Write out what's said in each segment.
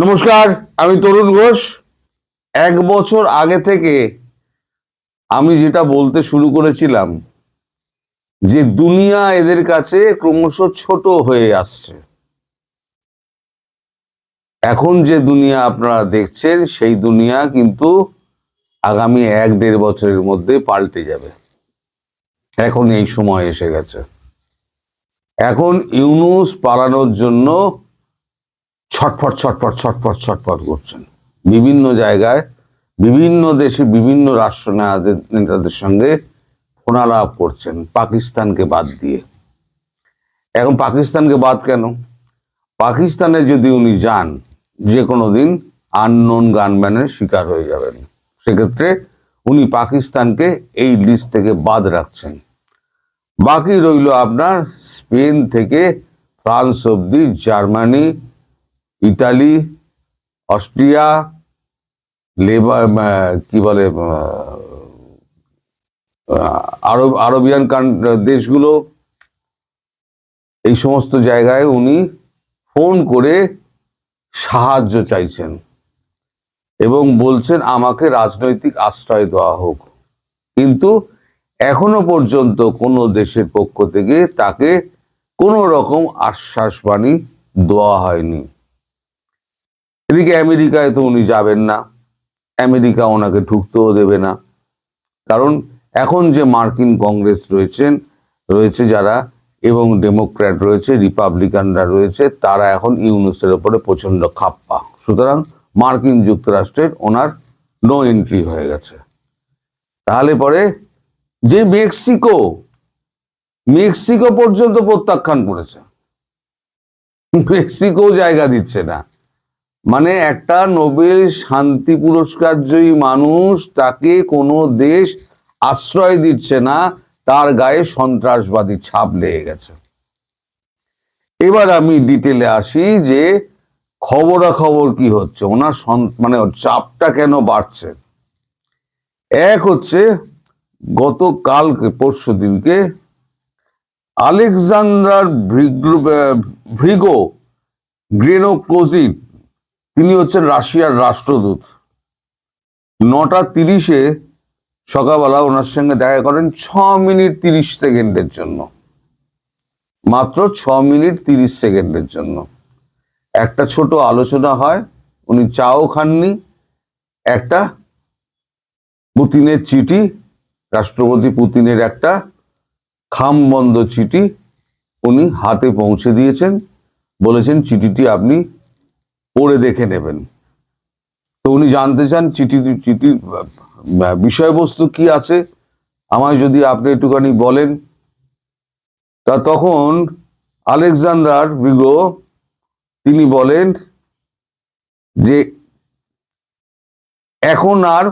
নমস্কার, আমি তরুণ ঘোষ। এক বছর আগে থেকে আমি যেটা বলতে শুরু করেছিলাম, যে দুনিয়া এদের কাছে ক্রমশ ছোট হয়ে আসছে। এখন যে দুনিয়া আপনারা দেখছেন, সেই দুনিয়া কিন্তু আগামী এক দেড় বছরের মধ্যে পাল্টে যাবে। এখন এই সময় এসে গেছে। এখন ইউনুস পালানোর জন্য ছটফট ছটফট ছটফট ছটফট করছেন। বিভিন্ন জায়গায় বিভিন্ন দেশে বিভিন্ন রাষ্ট্র নেতাদের সঙ্গে ফোনালাপ করছেন পাকিস্তানকে বাদ দিয়ে। এখন পাকিস্তানকে বাদ কেন? পাকিস্তানে যদি উনি যান, যে কোনো দিন আননোন গানম্যানের শিকার হয়ে যাবেন। সেক্ষেত্রে উনি পাকিস্তানকে এই লিস্ট থেকে বাদ রাখছেন। বাকি রইল আপনার স্পেন থেকে ফ্রান্স অব্দি জার্মানি ইটালি অস্ট্রিয়া লেবার কি বলে আরব, আরবিয়ান দেশগুলো, এই সমস্ত জায়গায় উনি ফোন করে সাহায্য চাইছেন এবং বলছেন, আমাকে রাজনৈতিক আশ্রয় দেওয়া হোক। কিন্তু এখনও পর্যন্ত কোনো দেশের পক্ষ থেকে তাকে কোনো রকম আশ্বাস বাণী দেওয়া হয়নি। এদিকে আমেরিকায় তো উনি যাবেন না। আমেরিকা ওনাকে ঢুকতেও দেবে না। কারণ এখন যে মার্কিন কংগ্রেস রয়েছেন, রয়েছে যারা, এবং ডেমোক্র্যাট রয়েছে, রিপাবলিকানরা রয়েছে, তারা এখন ইউনুসের ওপরে প্রচণ্ড খাপ্পা। সুতরাং মার্কিন যুক্তরাষ্ট্রের ওনার নো এন্ট্রি হয়ে গেছে। তাহলে পরে যে মেক্সিকো মেক্সিকো পর্যন্ত প্রত্যাখ্যান করেছে। মেক্সিকো জায়গা দিচ্ছে না। মানে একটা নোবেল শান্তি পুরস্কার জয়ী মানুষ তাকে কোনো দেশ আশ্রয় দিচ্ছে না, তার গায়ে সন্ত্রাসবাদী ছাপ লেগে গেছে। এবার আমি ডিটেলে আসি যে খবরাখবর কি হচ্ছে, ওনার মানে চাপটা কেন বাড়ছে। এক হচ্ছে, গতকালকে, পরশু দিনকে, আলেকজান্ডার ভ্রিগো গ্রেনোকোজিন তিনি হচ্ছেন রাশিয়ার রাষ্ট্রদূত। নটা তিরিশে সকালবেলা ওনার সঙ্গে দেখা করেন ছ মিনিট তিরিশ সেকেন্ডের জন্য। মাত্র ছ মিনিট তিরিশ সেকেন্ডের জন্য। একটা ছোট আলোচনা হয়, উনি চাও খাননি। একটা পুতিনের চিঠি, রাষ্ট্রপতি পুতিনের একটা খামবন্ধ চিঠি উনি হাতে পৌঁছে দিয়েছেন। বলেছেন, চিঠিটি আপনি পড়ে দেখে নেবেন। তো উনি জানতে চান চিঠি আহ, বিষয়বস্তু কি আছে? আমায় যদি আপনি একটুখানি বলেন। তা তখন আলেকজান্ডার ব্রিগো তিনি বলেন যে এখন আর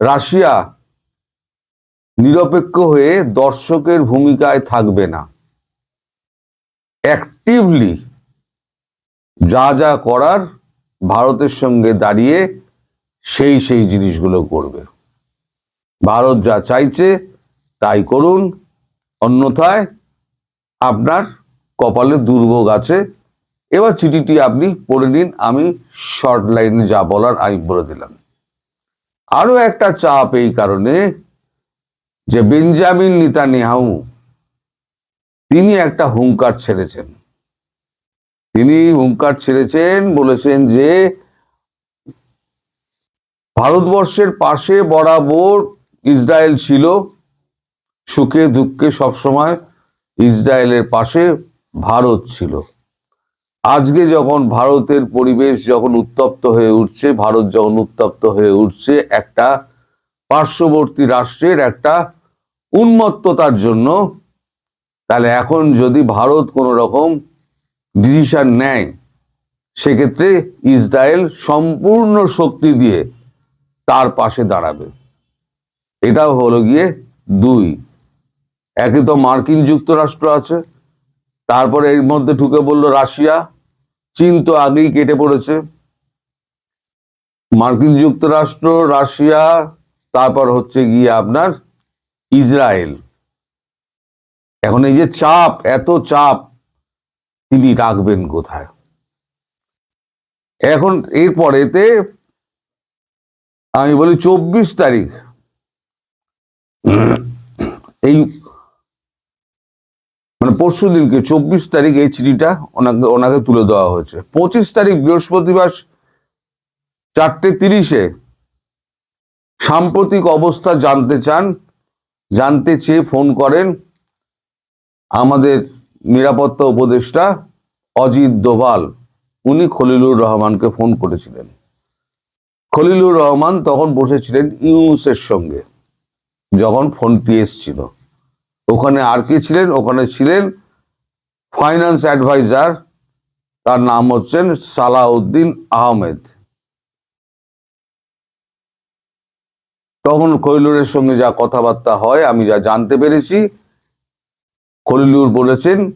রাশিয়া নিরপেক্ষ হয়ে দর্শকের ভূমিকায় থাকবে না। অ্যাক্টিভলি যা যা করার ভারতের সঙ্গে দাঁড়িয়ে সেই সেই জিনিসগুলো করবে। ভারত যা চাইছে তাই করুন, অন্যথায় আপনার কপালে দুর্ভোগ আছে। এবার চিঠিটি আপনি পড়ে নিন, আমি শর্ট লাইনে যা বলার আমি বলে দিলাম। আরও একটা চাপ এই কারণে যে বেঞ্জামিন নিতানিয়াহু, তিনি একটা হুঙ্কার ছেড়েছেন। তিনি হুঙ্কার ছেড়েছেন, বলেছেন যে ভারতবর্ষের পাশে বরাবর ইসরায়েল ছিল, সুখে দুঃখে সবসময় ইসরায়েলের পাশে ভারত ছিল। আজকে যখন ভারতের পরিবেশ যখন উত্তপ্ত হয়ে উঠছে, ভারত যখন উত্তপ্ত হয়ে উঠছে, একটা পার্শ্ববর্তী রাষ্ট্রের একটা উন্মত্ততার জন্য, তাহলে এখন যদি ভারত কোনো রকম ডিসিশন নেয়, সেক্ষেত্রে ইসরায়েল সম্পূর্ণ শক্তি দিয়ে তার পাশে দাঁড়াবে। এটাও হলো গিয়ে দুই। একে তো মার্কিন যুক্তরাষ্ট্র আছে, তারপরে এর মধ্যে ঢুকে পড়ল রাশিয়া। চীন তো আগেই কেটে পড়েছে। মার্কিন যুক্তরাষ্ট্র, রাশিয়া, তারপর হচ্ছে গিয়ে আপনার ইসরায়েল। এখন এই যে চাপ, এত চাপ তিনি রাখবেন কোথায়? এখন এরপরেতে আমি বলি চব্বিশ তারিখ। এই মানে পরশু দিনকে চব্বিশ তারিখ এই চিঠিটা ওনাকে ওনাকে তুলে দেওয়া হয়েছে। পঁচিশ তারিখ বৃহস্পতিবার চারটে তিরিশে সাম্প্রতিক অবস্থা জানতে চান, জানতে চেয়ে ফোন করেন আমাদের নিরাপত্তা উপদেষ্টা অজিত দোভাল, উনি খলিলুর রহমানকে ফোন করেছিলেন। খলিলুর রহমান তখন বসেছিলেন ইউনুসের সঙ্গে, যখন ফোনটি এসছিল। ওখানে আর কে ছিলেন? ওখানে ছিলেন ফাইন্যান্স অ্যাডভাইজার, তার নাম হচ্ছেন সালাউদ্দিন আহমেদ। তখন খলিলুরের সঙ্গে যা কথাবার্তা হয়, আমি যা জানতে পেরেছি খলিলুর বলেছেন,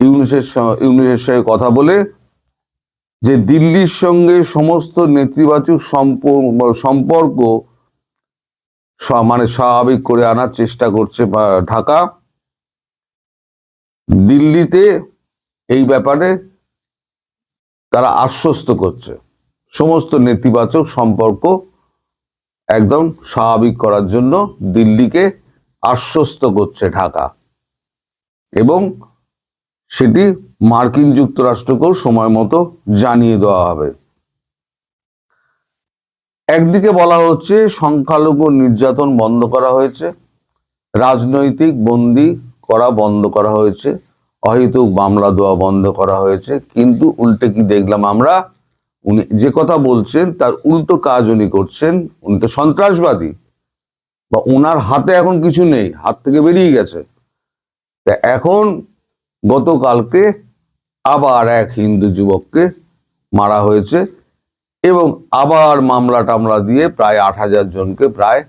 ইউনুসের ইউনুসের সঙ্গে কথা বলে যে দিল্লির সঙ্গে সমস্ত নেতিবাচক সম্প- সম্পর্ক মানে স্বাভাবিক করে আনার চেষ্টা করছে ঢাকা। দিল্লিতে এই ব্যাপারে তারা আশ্বস্ত করছে। সমস্ত নেতিবাচক সম্পর্ক একদম স্বাভাবিক করার জন্য দিল্লিকে আশ্বস্ত করছে ঢাকা। এবং সেটি মার্কিন যুক্তরাষ্ট্রকেও সময় মতো জানিয়ে দেওয়া হবে। একদিকে বলা হচ্ছে, সংখ্যালঘু নির্যাতন বন্ধ করা হয়েছে, রাজনৈতিক বন্দি করা বন্ধ করা হয়েছে, অহেতুক মামলা দেওয়া বন্ধ করা হয়েছে, কিন্তু উল্টে কি দেখলাম আমরা? উনি যে কথা বলছেন, তার উল্টো কাজ উনি করছেন, উনি তো সন্ত্রাসবাদী, বা ওনার হাতে এখন কিছু নেই, হাত থেকে বেরিয়ে গেছে। তা এখন গতকালকে আবার এক হিন্দু যুবককে মারা হয়েছে এবং আবার মামলা টামলা দিয়ে প্রায় আট হাজার জনকে প্রায়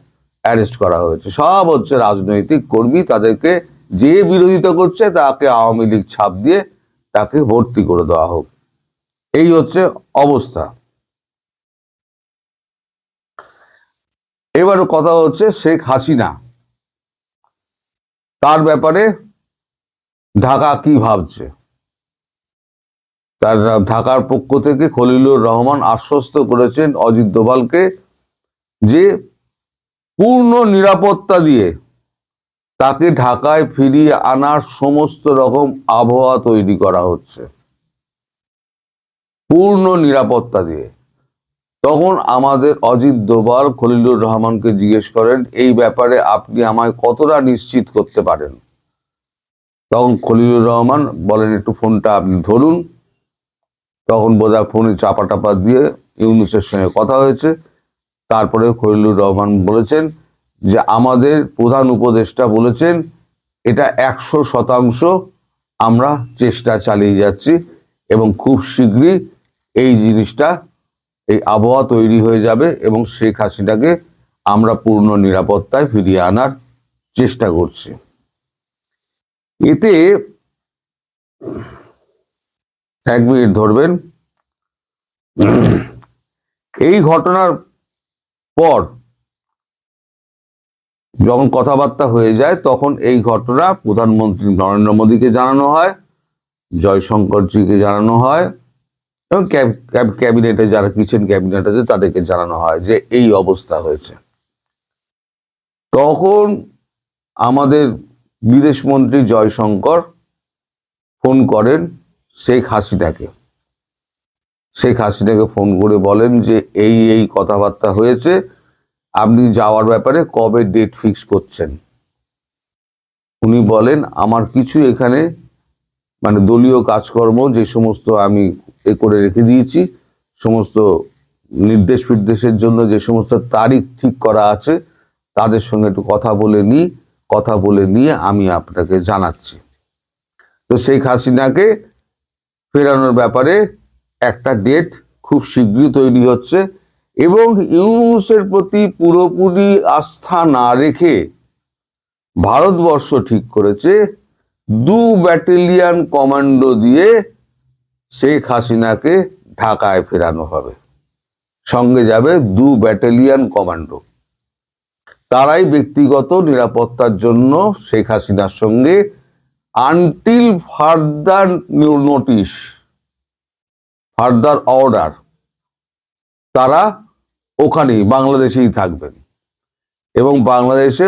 অ্যারেস্ট করা হয়েছে। সব হচ্ছে রাজনৈতিক কর্মী তাদেরকে যে বিরোধিতা করছে তাকে আওয়ামী লীগ ছাপ দিয়ে তাকে ভর্তি করে দেওয়া হোক। এই হচ্ছে অবস্থা। এবার কথা হচ্ছে শেখ হাসিনা। তার ব্যাপারে ঢাকা কি ভাবছে? তার ঢাকার পক্ষ থেকে খলিলুর রহমান আশ্বস্ত করেছেন অজিত দোভালকে যে পূর্ণ নিরাপত্তা দিয়ে তাকে ঢাকায় ফিরিয়ে আনার সমস্ত রকম আবহাওয়া তৈরি করা হচ্ছে। পূর্ণ নিরাপত্তা দিয়ে। তখন আমাদের অজিত দোভাল খলিলুর রহমানকে জিজ্ঞেস করেন, এই ব্যাপারে আপনি আমায় কতটা নিশ্চিত করতে পারেন? তখন খলিলুর রহমান বলেন, একটু ফোনটা আপনি ধরুন। তখন বোধহয় ফোনে চাপা টাপা দিয়ে ইউনুসের সঙ্গে কথা হয়েছে। তারপরে খলিলুর রহমান বলেছেন যে, আমাদের প্রধান উপদেষ্টা বলেছেন, এটা একশো শতাংশ আমরা চেষ্টা চালিয়ে যাচ্ছি এবং খুব শীঘ্রই এই জিনিসটা, এই আবহাওয়া তৈরি হয়ে যাবে এবং শেখ হাসিনাকে আমরা পূর্ণ নিরাপত্তায় ফিরিয়ে আনার চেষ্টা করছি। এতে এক মিনিট ধরবেন। এই ঘটনার পর যখন কথাবার্তা হয়ে যায়, তখন এই ঘটনা প্রধানমন্ত্রী নরেন্দ্র মোদীকে জানানো হয়, জয়শঙ্করজিকে জানানো হয়, এবং ক্যাব- ক্যাব- ক্যাবিনেটে যারা কিচেন ক্যাবিনেট আছে, তাদেরকে জানানো হয় যে এই অবস্থা হয়েছে। তখন আমাদের বিদেশমন্ত্রী জয়শঙ্কর ফোন করেন শেখ হাসিনাকে। শেখ হাসিনাকে ফোন করে বলেন যে এই এই কথাবার্তা হয়েছে, আপনি যাওয়ার ব্যাপারে কবে ডেট ফিক্স করছেন? উনি বলেন, আমার কিছু এখানে মানে দলীয় কাজকর্ম, যে সমস্ত আমি এ করে রেখে দিয়েছি, সমস্ত নির্দেশ ফির্দেশের জন্য যে সমস্ত তারিখ ঠিক করা আছে, তাদের সঙ্গে একটু কথা বলে নিই। কথা বলে নিয়ে আমি আপনাকে জানাচ্ছি। তো শেখ হাসিনাকে ফেরানোর ব্যাপারে একটা ডেট খুব শীঘ্রই তৈরি হচ্ছে এবং ইউনুসের প্রতি পুরোপুরি আস্থা না রেখে ভারতবর্ষ ঠিক করেছে দু ব্যাটালিয়ান কমান্ডো দিয়ে শেখ হাসিনাকে ঢাকায় ফেরানো হবে। সঙ্গে যাবে দু ব্যাটালিয়ান কমান্ডো তারাই ব্যক্তিগত নিরাপত্তার জন্য শেখ হাসিনার সঙ্গে until further notice further order তারা ওখানেই, বাংলাদেশেই থাকবেন। এবং বাংলাদেশে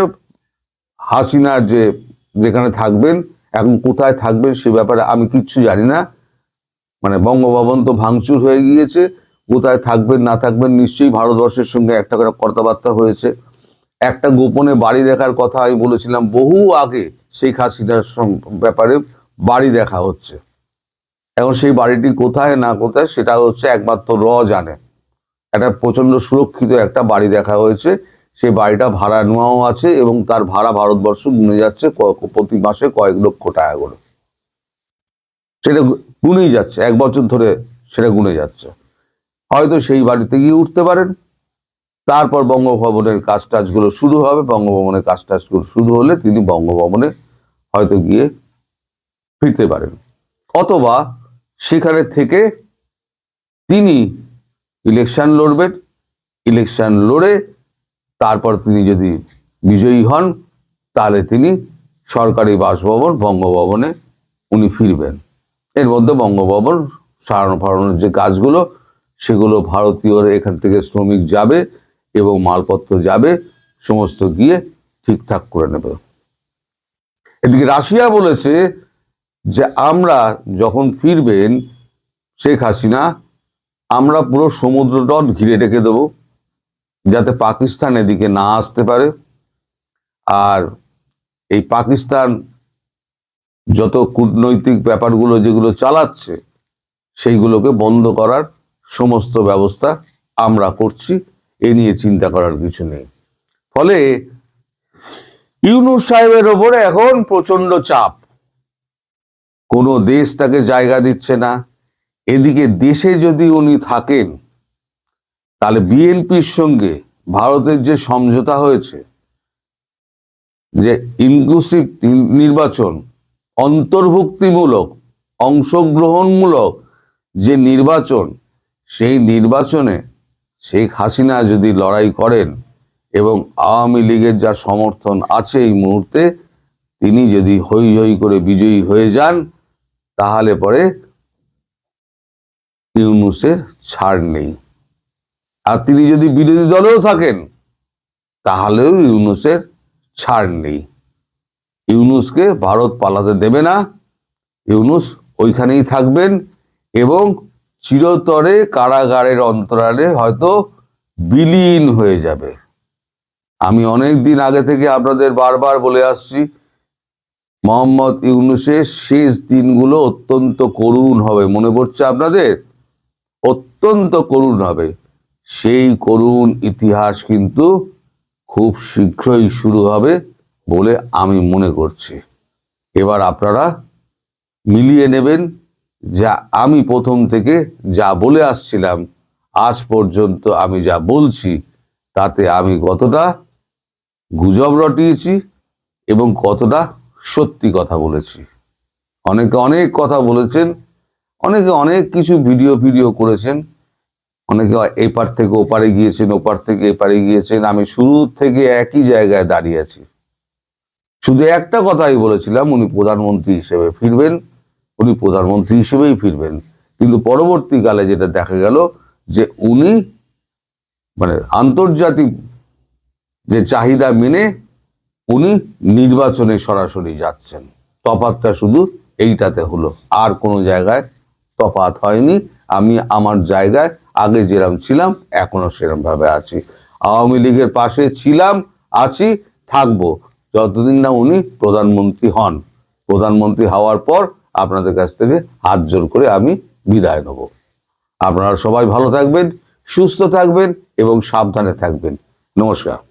হাসিনার যে, যেখানে থাকবেন, এখন কোথায় থাকবেন সে ব্যাপারে আমি কিচ্ছু জানি না। মানে বঙ্গভবন তো ভাঙচুর হয়ে গিয়েছে, কোথায় থাকবেন, না থাকবেন, নিশ্চয়ই ভারতবর্ষের সঙ্গে একটা করে কথাবার্তা হয়েছে। একটা গোপনে বাড়ি দেখার কথা আমি বলেছিলাম, বহু আগে সেই সম- ব্যাপারে বাড়ি দেখা হচ্ছে। এখন সেই বাড়িটি কোথায় না কোথায় সেটা হচ্ছে একমাত্র র জানে। একটা প্রচণ্ড সুরক্ষিত একটা বাড়ি দেখা হয়েছে। সেই বাড়িটা ভাড়া নেওয়াও আছে এবং তার ভাড়া ভারতবর্ষ গুনে যাচ্ছে প্রতি মাসে কয়েক লক্ষ টাকা করে। সেটা গুনেই যাচ্ছে, এক বছর ধরে সেটা গুনে যাচ্ছে। হয়তো সেই বাড়িতে গিয়ে উঠতে পারেন। তারপর বঙ্গভবনের কাজ টাজগুলো শুরু হবে। বঙ্গভবনের কাজ টাজগুলো শুরু হলে তিনি বঙ্গভবনে হয়তো গিয়ে ফিরতে পারেন। অথবা সেখানে থেকে তিনি ইলেকশন লড়বেন। ইলেকশন লড়ে তারপর তিনি যদি বিজয়ী হন, তাহলে তিনি সরকারি বাসভবন বঙ্গভবনে উনি ফিরবেন। এর মধ্যে বঙ্গভবন সারানো ফারানোর যে কাজগুলো, সেগুলো ভারতীয়রা এখান থেকে শ্রমিক যাবে। এবং মালপত্র যাবে, সমস্ত গিয়ে ঠিকঠাক করে নেবে। এদিকে রাশিয়া বলেছে যে, আমরা যখন ফিরবেন শেখ হাসিনা, আমরা পুরো সমুদ্র তট ঘিরে রেখে দেব, যাতে পাকিস্তান এদিকে না আসতে পারে। আর এই পাকিস্তান যত কূটনৈতিক ব্যাপারগুলো যেগুলো চালাচ্ছে, সেইগুলোকে বন্ধ করার সমস্ত ব্যবস্থা আমরা করছি। এ নিয়ে চিন্তা করার কিছু নেই। ফলে ইউনুস সাহেবের ওপরে এখন প্রচণ্ড চাপ। কোনো দেশ তাকে জায়গা দিচ্ছে না। এদিকে দেশে যদি উনি থাকেন, তাহলে বিএনপির সঙ্গে ভারতের যে সমঝোতা হয়েছে, যে ইনক্লুসিভ নির্বাচন, অন্তর্ভুক্তিমূলক, অংশগ্রহণমূলক যে নির্বাচন, সেই নির্বাচনে শেখ হাসিনা যদি লড়াই করেন এবং আওয়ামী লীগের যা সমর্থন আছে এই মুহূর্তে, তিনি যদি হই হই করে বিজয়ী হয়ে যান, তাহলে পরে ইউনুসের ছাড় নেই। আর তিনি যদি বিরোধী দলেও থাকেন, তাহলেও ইউনুসের ছাড় নেই। ইউনুসকে ভারত পালাতে দেবে না। ইউনুস ওইখানেই থাকবেন এবং চিরতরে কারাগারের অন্তরালে হয়তো বিলীন হয়ে যাবে। আমি অনেক দিন আগে থেকে আপনাদের বারবার বলে আসছি, মোহাম্মদ ইউনুসের শেষ দিনগুলো অত্যন্ত করুণ হবে। মনে পড়ছে আপনাদের? অত্যন্ত করুণ হবে। সেই করুণ ইতিহাস কিন্তু খুব শীঘ্রই শুরু হবে বলে আমি মনে করছি। এবার আপনারা মিলিয়ে নেবেন যা আমি প্রথম থেকে যা বলে আসছিলাম, আজ পর্যন্ত আমি যা বলছি, তাতে আমি কতটা গুজব রটিয়েছি এবং কতটা সত্যি কথা বলেছি। অনেকে অনেক কথা বলেছেন, অনেকে অনেক কিছু ভিডিও ভিডিও করেছেন, অনেকে এপার থেকে ওপারে গিয়েছেন ওপার থেকে এপারে গিয়েছেন, আমি শুরু থেকে একই জায়গায় দাঁড়িয়ে আছি। শুধু একটা কথাই বলেছিলাম, উনি প্রধানমন্ত্রী হিসেবে ফিরবেন উনি প্রধানমন্ত্রী হিসেবেই ফিরবেন। কিন্তু পরবর্তীকালে যেটা দেখা গেল যে উনি মানে আন্তর্জাতিক যে চাহিদা মেনে উনি নির্বাচনে সরাসরি যাচ্ছেন। তফাতটা শুধু এইটাতে হলো। আর কোনো জায়গায় তফাত হয়নি। আমি আমার জায়গায় আগে যেরকম ছিলাম এখনও সেরকম ভাবে আছি। আওয়ামী লীগের পাশে ছিলাম, আছি, থাকব। যতদিন না উনি প্রধানমন্ত্রী হন। প্রধানমন্ত্রী হওয়ার পর আপনাদের কাছ থেকে হাত জোর করে আমি বিদায় নেব। আপনারা সবাই ভালো থাকবেন, সুস্থ থাকবেন এবং সাবধানে থাকবেন। নমস্কার।